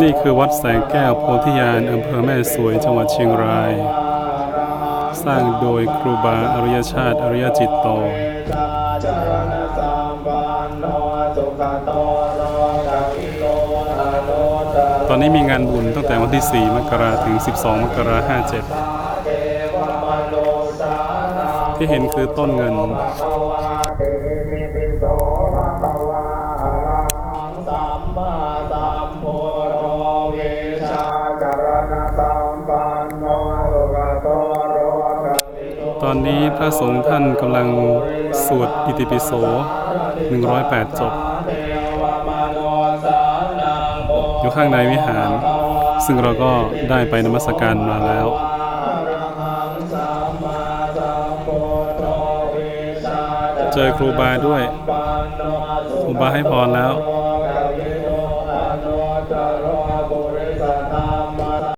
นี่คือวัดแสงแก้วโพธิญาณอำเภอแม่สวยจังหวัดเชียงราย สร้างโดยครูบาอริยชาติอริยจิตโต ตอนนี้มีงานบุญตั้งแต่วันที่ 4 มกราถึง 12 มกรา57ที่เห็นคือต้นเงิน ตอนนี้พระสงฆ์ท่านกำลังสวดอิติปิโส 108 จบ อยู่ข้างในวิหาร ซึ่งเราก็ได้ไปนมัสการมาแล้วจารณเจอครูบาด้วย ครูบาให้พรแล้ว